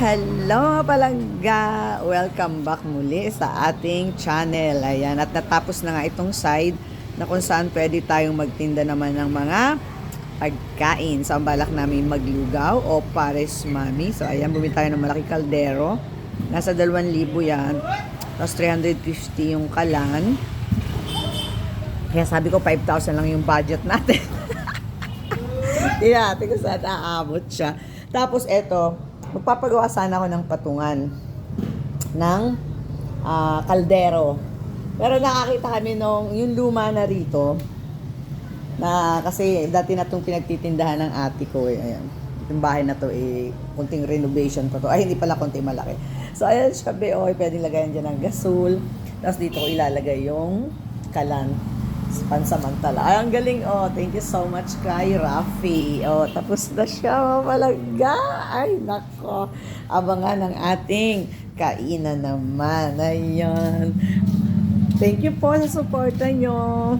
Hello palangga! Welcome back muli sa ating channel. Ayan, at natapos na nga itong side na kung saan pwede tayong magtinda naman ng mga pagkain. So, ang balak namin maglugaw o pares mami. So, ayan, bumili tayo ng malaki kaldero. Nasa 2,000 yan. Tapos 350 yung kalan. Kaya sabi ko 5,000 lang yung budget natin. yeah, tingnan saan aabot siya. Tapos eto, magpapagawa sana ako ng patungan ng ah, kaldero. Pero nakakita kami nung yung luma na rito na kasi dati na itong pinagtitindahan ng ate ko eh. Ayan. Itong bahay na to eh, kunting renovation pa to. Ay, hindi pala kunting malaki. So, ayan siya, be, okay, pwedeng lagayan dyan ng gasol. Tapos dito ko ilalagay yung kalan pansamantala. Ay, ang galing, oh. Thank you so much kay Rafi. Oh, tapos na siya, mamalaga. Ay, nako. Abangan ng ating kainan naman. Ayan. Thank you po sa suporta nyo.